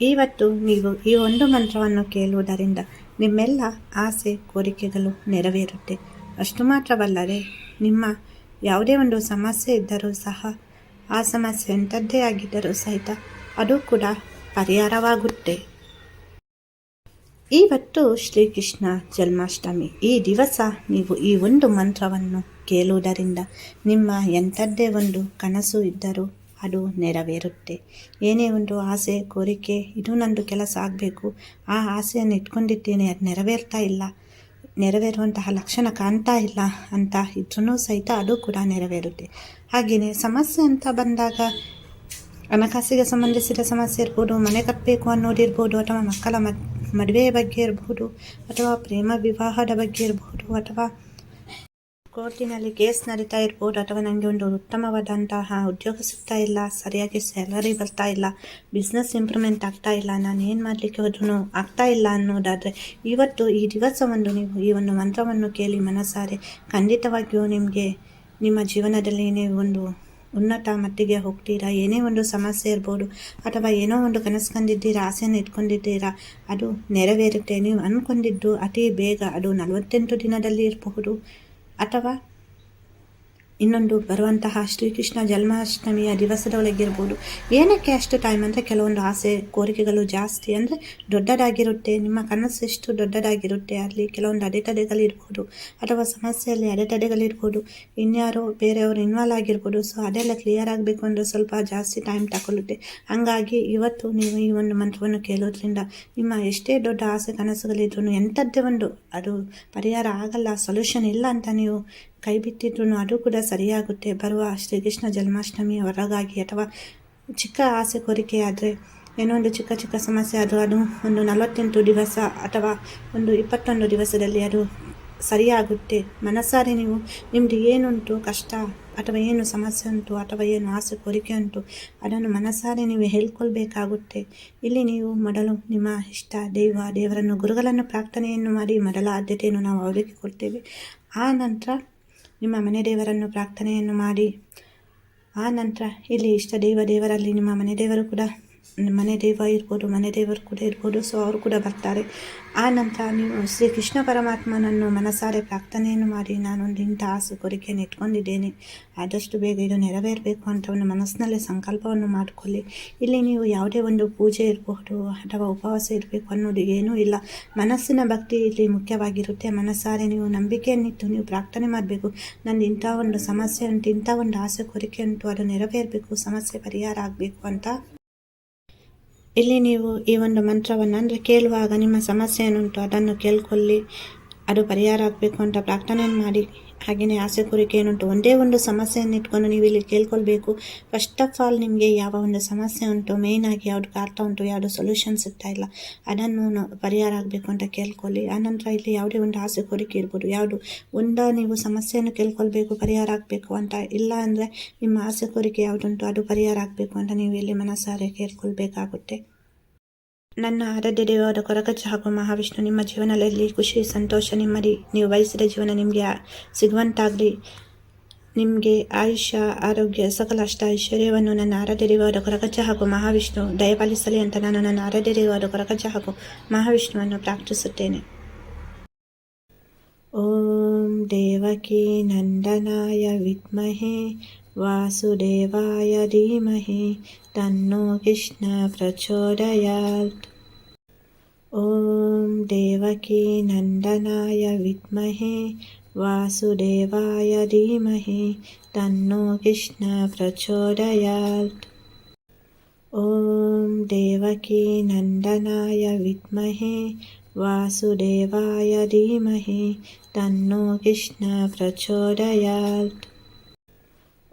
ಇವತ್ತು ನೀವು ಈ ಒಂದು ಮಂತ್ರವನ್ನು ಕೇಳುವುದರಿಂದ ನಿಮ್ಮೆಲ್ಲ ಆಸೆ, ಕೋರಿಕೆಗಳು ನೆರವೇರುತ್ತೆ. ಅಷ್ಟು ಮಾತ್ರವಲ್ಲದೆ ನಿಮ್ಮ ಯಾವುದೇ ಒಂದು ಸಮಸ್ಯೆ ಇದ್ದರೂ ಸಹ, ಆ ಸಮಸ್ಯೆ ಎಂಥದ್ದೇ ಆಗಿದ್ದರೂ ಸಹಿತ ಅದು ಕೂಡ ಪರಿಹಾರವಾಗುತ್ತೆ. ಇವತ್ತು ಶ್ರೀಕೃಷ್ಣ ಜನ್ಮಾಷ್ಟಮಿ. ಈ ದಿವಸ ನೀವು ಈ ಒಂದು ಮಂತ್ರವನ್ನು ಕೇಳುವುದರಿಂದ ನಿಮ್ಮ ಎಂಥದ್ದೇ ಒಂದು ಕನಸು ಇದ್ದರೂ ಅದು ನೆರವೇರುತ್ತೆ. ಏನೇ ಒಂದು ಆಸೆ, ಕೋರಿಕೆ, ಇದು ನಂದು ಕೆಲಸ ಆಗಬೇಕು. ಆ ಆಸೆಯನ್ನು ಇಟ್ಕೊಂಡಿದ್ದೇನೆ, ಅದು ನೆರವೇರ್ತಾ ಇಲ್ಲ. ನೆರವೇರುವಂತಹ ಲಕ್ಷಣ ಕಾಣ್ತಾ ಇಲ್ಲ ಅಂತ ಇದ್ರೂ ಸಹಿತ ಅದು ಕೂಡ ನೆರವೇರುತ್ತೆ. ಹಾಗೆಯೇ ಸಮಸ್ಯೆ ಅಂತ ಬಂದಾಗ, ಹಣಕಾಸಿಗೆ ಸಂಬಂಧಿಸಿದ ಸಮಸ್ಯೆ ಇರ್ಬೋದು, ಮನೆ ಕಟ್ಟಬೇಕು ಅನ್ನೋದಿರ್ಬೋದು, ಅಥವಾ ಮಕ್ಕಳ ಮದುವೆಯ ಬಗ್ಗೆ ಇರಬಹುದು ಅಥವಾ ಪ್ರೇಮ ವಿವಾಹದ ಬಗ್ಗೆ ಇರಬಹುದು ಅಥವಾ ಕೋರ್ಟಿನಲ್ಲಿ ಕೇಸ್ ನಡೀತಾ ಇರ್ಬೋದು ಅಥವಾ ನನಗೆ ಒಂದು ಉತ್ತಮವಾದಂತಹ ಉದ್ಯೋಗ ಸಿಗ್ತಾ ಇಲ್ಲ, ಸರಿಯಾಗಿ ಸ್ಯಾಲರಿ ಬರ್ತಾ ಇಲ್ಲ, ಬಿಸ್ನೆಸ್ ಇಂಪ್ರೂವ್ಮೆಂಟ್ ಆಗ್ತಾ ಇಲ್ಲ, ನಾನು ಏನು ಮಾಡಲಿಕ್ಕೆ ಹೋದ್ರೂ ಆಗ್ತಾ ಇಲ್ಲ ಅನ್ನೋದಾದರೆ ಇವತ್ತು ಈ ದಿವಸವನ್ನು ನೀವು ಈ ಒಂದು ಮಂತ್ರವನ್ನು ಕೇಳಿ ಮನಸಾರೆ, ಖಂಡಿತವಾಗಿಯೂ ನಿಮಗೆ ನಿಮ್ಮ ಜೀವನದಲ್ಲಿ ಒಂದು ಉನ್ನತ ಮಟ್ಟಿಗೆ ಹೋಗ್ತೀರಾ, ಏನೇ ಒಂದು ಸಮಸ್ಯೆ ಇರ್ಬೋದು, ಅಥವಾ ಏನೋ ಒಂದು ಕನಸು ಕಂಡಿದ್ದೀರಾ ಆಸೆಯನ್ನು ಇಟ್ಕೊಂಡಿದ್ದೀರಾ, ಅದು ನೆರವೇರುತ್ತೆ. ನೀವು ಅಂದ್ಕೊಂಡಿದ್ದು ಅತಿ ಬೇಗ ಅದು ನಲವತ್ತೆಂಟು ದಿನದಲ್ಲಿ ಇರಬಹುದು. ಅಥವಾ ಇನ್ನೊಂದು ಬರುವಂತಹ ಶ್ರೀಕೃಷ್ಣ ಜನ್ಮಾಷ್ಟಮಿಯ ದಿವಸದೊಳಗಿರ್ಬೋದು. ಏನಕ್ಕೆ ಅಷ್ಟು ಟೈಮ್ ಅಂದರೆ ಕೆಲವೊಂದು ಆಸೆ, ಕೋರಿಕೆಗಳು ಜಾಸ್ತಿ ಅಂದರೆ ದೊಡ್ಡದಾಗಿರುತ್ತೆ, ನಿಮ್ಮ ಕನಸು ಎಷ್ಟು ದೊಡ್ಡದಾಗಿರುತ್ತೆ, ಅಲ್ಲಿ ಕೆಲವೊಂದು ಅಡೆತಡೆಗಳಿರ್ಬೋದು ಅಥವಾ ಸಮಸ್ಯೆಯಲ್ಲಿ ಅಡೆತಡೆಗಳಿರ್ಬೋದು ಇನ್ಯಾರೋ ಬೇರೆಯವರು ಇನ್ವಾಲ್ವ್ ಆಗಿರ್ಬೋದು ಸೊ ಅದೆಲ್ಲ ಕ್ಲಿಯರ್ ಆಗಬೇಕು ಅಂದರೆ ಸ್ವಲ್ಪ ಜಾಸ್ತಿ ಟೈಮ್ ತಗೊಳ್ಳುತ್ತೆ. ಹಾಗಾಗಿ ಇವತ್ತು ನೀವು ಈ ಒಂದು ಮಂತ್ರವನ್ನು ಕೇಳೋದ್ರಿಂದ ನಿಮ್ಮ ಎಷ್ಟೇ ದೊಡ್ಡ ಆಸೆ ಕನಸುಗಳಿದ್ರು ಎಂಥದ್ದೇ ಒಂದು ಅದು ಪರಿಹಾರ ಆಗಲ್ಲ ಸೊಲ್ಯೂಷನ್ ಇಲ್ಲ ಅಂತ ನೀವು ಕೈ ಬಿಟ್ಟಿದ್ರು ಅದು ಕೂಡ ಸರಿಯಾಗುತ್ತೆ. ಬರುವ ಶ್ರೀಕೃಷ್ಣ ಜನ್ಮಾಷ್ಟಮಿ ಹೊರಗಾಗಿ ಅಥವಾ ಚಿಕ್ಕ ಆಸೆ ಕೋರಿಕೆ ಆದರೆ ಏನೋ ಒಂದು ಚಿಕ್ಕ ಚಿಕ್ಕ ಸಮಸ್ಯೆ ಆದರೂ ಅದು ಒಂದು ನಲವತ್ತೆಂಟು ದಿವಸ ಅಥವಾ ಒಂದು ಇಪ್ಪತ್ತೊಂದು ದಿವಸದಲ್ಲಿ ಅದು ಸರಿಯಾಗುತ್ತೆ. ಮನಸ್ಸಾರೆ ನೀವು ನಿಮ್ಮದು ಏನುಂಟು ಕಷ್ಟ ಅಥವಾ ಏನು ಸಮಸ್ಯೆ ಉಂಟು ಅಥವಾ ಏನು ಆಸೆ ಕೋರಿಕೆ ಉಂಟು, ಅದನ್ನು ಮನಸ್ಸಾರೆ ನೀವು ಹೇಳ್ಕೊಳ್ಬೇಕಾಗುತ್ತೆ. ಇಲ್ಲಿ ನೀವು ಮೊದಲು ನಿಮ್ಮ ಇಷ್ಟ, ದೈವ, ದೇವರನ್ನು, ಗುರುಗಳನ್ನು ಪ್ರಾರ್ಥನೆಯನ್ನು ಮಾಡಿ ಮೊದಲ ಆದ್ಯತೆಯನ್ನು ನಾವು ಅವರಿಗೆ ಕೊಡ್ತೇವೆ. ಆ ನಂತರ ನಿಮ್ಮ ಮನೆ ದೇವರನ್ನು ಪ್ರಾರ್ಥನೆಯನ್ನು ಮಾಡಿ. ಆ ನಂತರ ಇಲ್ಲಿ ಇಷ್ಟ ದೇವ ದೇವರಲ್ಲಿ ನಿಮ್ಮ ಮನೆ ದೇವರು ಕೂಡ ಮನೆ ದೇವ ಇರ್ಬೋದು ಮನೆ ದೇವರು ಕೂಡ ಇರ್ಬೋದು ಸೊ ಅವರು ಕೂಡ ಬರ್ತಾರೆ ಆ ನಂತರ ನೀವು ಶ್ರೀ ಕೃಷ್ಣ ಪರಮಾತ್ಮನನ್ನು ಮನಸಾರೆ ಪ್ರಾರ್ಥನೆಯನ್ನು ಮಾಡಿ ನಾನೊಂದು ಇಂಥ ಆಸು ಕೋರಿಕೆಯನ್ನು ಇಟ್ಕೊಂಡಿದ್ದೇನೆ ಆದಷ್ಟು ಬೇಗ ಇದು ನೆರವೇರಬೇಕು ಅಂತ ಒಂದು ಮನಸ್ಸಿನಲ್ಲೇ ಸಂಕಲ್ಪವನ್ನು ಮಾಡಿಕೊಳ್ಳಿ ಇಲ್ಲಿ ನೀವು ಯಾವುದೇ ಒಂದು ಪೂಜೆ ಇರಬಹುದು ಅಥವಾ ಉಪವಾಸ ಇರಬೇಕು ಅನ್ನೋದು ಏನೂ ಇಲ್ಲ ಮನಸ್ಸಿನ ಭಕ್ತಿ ಇಲ್ಲಿ ಮುಖ್ಯವಾಗಿರುತ್ತೆ ಮನಸ್ಸಾರೆ ನೀವು ನಂಬಿಕೆಯನ್ನಿಟ್ಟು ನೀವು ಪ್ರಾರ್ಥನೆ ಮಾಡಬೇಕು ನಂದು ಇಂಥ ಒಂದು ಸಮಸ್ಯೆ ಉಂಟು ಇಂಥ ಒಂದು ಆಸೆ ಕೋರಿಕೆ ಉಂಟು ಅದು ನೆರವೇರಬೇಕು ಸಮಸ್ಯೆ ಪರಿಹಾರ ಆಗಬೇಕು ಅಂತ ಇಲ್ಲಿ ನೀವು ಈ ಒಂದು ಮಂತ್ರವನ್ನು ಅಂದರೆ ಕೇಳುವಾಗ ನಿಮ್ಮ ಸಮಸ್ಯೆ ಏನುಂಟು ಅದನ್ನು ಕೇಳ್ಕೊಳ್ಳಿ. ಅದು ಪರಿಹಾರ ಆಗಬೇಕು ಅಂತ ಪ್ರಾರ್ಥನೆಯನ್ನು ಮಾಡಿ. ಹಾಗೆಯೇ ಆಸೆ ಕೋರಿಕೆ ಏನುಂಟು? ಒಂದೇ ಒಂದು ಸಮಸ್ಯೆಯನ್ನು ಇಟ್ಕೊಂಡು ನೀವು ಇಲ್ಲಿ ಕೇಳ್ಕೊಳ್ಬೇಕು. ಫಸ್ಟ್ ಆಫ್ ಆಲ್ ನಿಮಗೆ ಯಾವ ಒಂದು ಸಮಸ್ಯೆ ಉಂಟು ಮೇಯ್ನ್ ಆಗಿ ಯಾವುದು ಅರ್ಥ ಉಂಟು, ಯಾವುದು ಸೊಲ್ಯೂಷನ್ ಸಿಗ್ತಾ ಇಲ್ಲ, ಅದನ್ನು ಪರಿಹಾರ ಆಗಬೇಕು ಅಂತ ಕೇಳ್ಕೊಳ್ಳಿ. ಆನಂತರ ಇಲ್ಲಿ ಯಾವುದೇ ಒಂದು ಆಸೆ ಕೋರಿಕೆ ಇರ್ಬೋದು. ಯಾವುದು? ಒಂದ ನೀವು ಸಮಸ್ಯೆಯನ್ನು ಕೇಳ್ಕೊಳ್ಬೇಕು, ಪರಿಹಾರ ಆಗಬೇಕು ಅಂತ ಇಲ್ಲ ಅಂದರೆ ನಿಮ್ಮ ಆಸೆ ಕೋರಿಕೆ ಯಾವುದುಂಟು, ಅದು ಪರಿಹಾರ ಆಗಬೇಕು ಅಂತ ನೀವು ಇಲ್ಲಿ ಮನಸ್ಸಾರೆ ಕೇಳ್ಕೊಳ್ಬೇಕಾಗುತ್ತೆ. ನನ್ನ ಆರಾಧ್ಯ ದೇವರ ಕೊರಕಚ್ಚ ಹಾಗೂ ಮಹಾವಿಷ್ಣು, ನಿಮ್ಮ ಜೀವನದಲ್ಲಿ ಖುಷಿ, ಸಂತೋಷ, ನೆಮ್ಮದಿ, ನೀವು ಬಯಸಿದ ಜೀವನ ನಿಮಗೆ ಸಿಗುವಂತಾಗಲಿ. ನಿಮಗೆ ಆಯುಷ್ಯ, ಆರೋಗ್ಯ, ಸಕಲ ಅಷ್ಟ ಐಶ್ವರ್ಯವನ್ನು ನನ್ನ ಆರಾಧ್ಯ ದೇವರ ಕೊರಕಚ್ಚ ಹಾಗೂ ಮಹಾವಿಷ್ಣು ದಯಪಾಲಿಸಲಿ ಅಂತ ನಾನು ನನ್ನ ಆರಾಧ್ಯ ದೇವರ ಕೊರಕಚ್ಚ ಹಾಗೂ ಮಹಾವಿಷ್ಣುವನ್ನು ಪ್ರಾರ್ಥಿಸುತ್ತೇನೆ. ಓಂ ದೇವಕಿ ನಂದನಾಯ ವಿದ್ಮಹೆ. वासुदेवाय धीमहि तन्नो कृष्ण प्रचोदयात्। ॐ देवकी नन्दनाय विद्महे वासुदेवाय धीमहि तन्नो कृष्ण प्रचोदयात्। ॐ देवकी नन्दनाय विद्महे वासुदेवाय धीमहि तन्नो कृष्ण प्रचोदयात्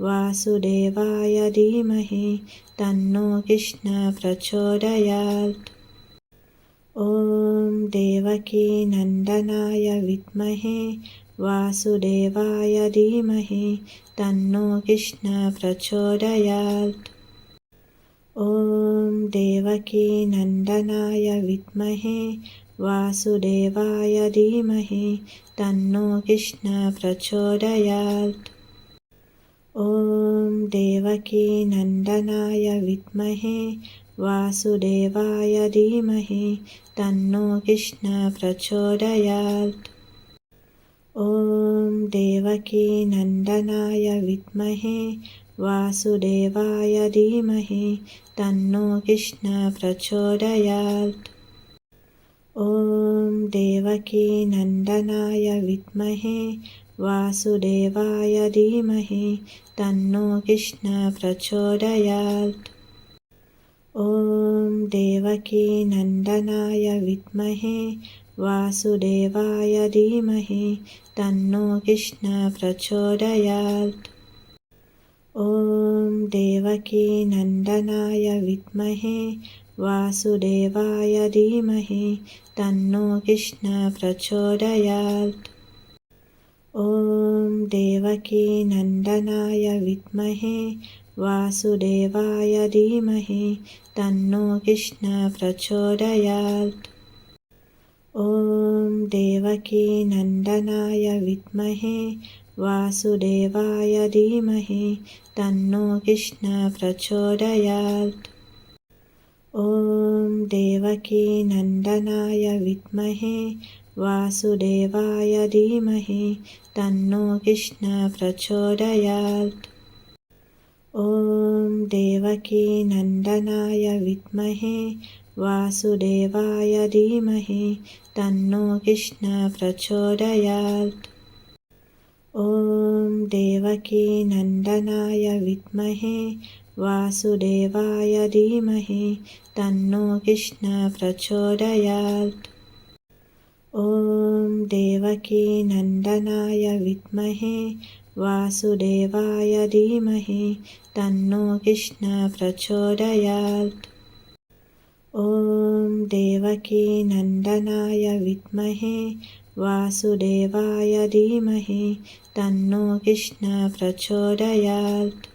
वासुदेवाय धीमहि तन्नो कृष्ण प्रचोदयात्। ॐ देवकी नन्दनाय विद्महे वासुदेवाय धीमहि तन्नो कृष्ण प्रचोदयात्। ॐ देवकी नन्दनाय विद्महे वासुदेवाय धीमहि तन्नो कृष्ण प्रचोदयात्। ॐ नन्दनाय विद्महे वासुदेवाय धीमहि तन्नो कृष्ण प्रचोदयात्। ॐ देवकी विद्महे वासुदेवाय धीमहि तन्नो कृष्ण प्रचोदयात्। ॐ देवकी नन्दनाय विद्महे वासुदेवाय धीमहि तन्नो कृष्ण प्रचोदयात्। ॐ देवकी नन्दनाय विद्महे वासुदेवाय धीमहि तन्नो कृष्ण प्रचोदयात्। ॐ देवकी नन्दनाय विद्महे वासुदेवाय धीमहि तन्नो कृष्ण प्रचोदयात् ॐ नन्दनाय विद्महे वासुदेवाय धीमहि तन्नो कृष्ण प्रचोदयात्। ॐ देवकी नन्दनाय विद्महे वासुदेवाय धीमहि तन्नो कृष्ण प्रचोदयात्। ॐ देवकी नन्दनाय विद्महे वासुदेवाय धीमहि तन्नो कृष्ण प्रचोदयात्। ॐ देवकी नन्दनाय विद्महे वासुदेवाय धीमहि तन्नो कृष्ण प्रचोदयात्। ॐ देवकी नन्दनाय विद्महे वासुदेवाय धीमहि तन्नो कृष्ण प्रचोदयात् ॐ देवकी नन्दनाय विद्महे वासुदेवाय धीमहि तन्नो कृष्ण प्रचोदयात्। ॐ देवकी नन्दनाय विद्महे वासुदेवाय धीमहि तन्नो कृष्ण प्रचोदयात्।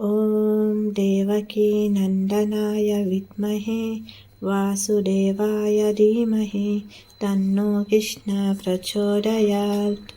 ॐ देवकी नन्दनाय विद्महे వాసుదేవాయ ధీమహి తన్నో కృష్ణ ప్రచోదయాత్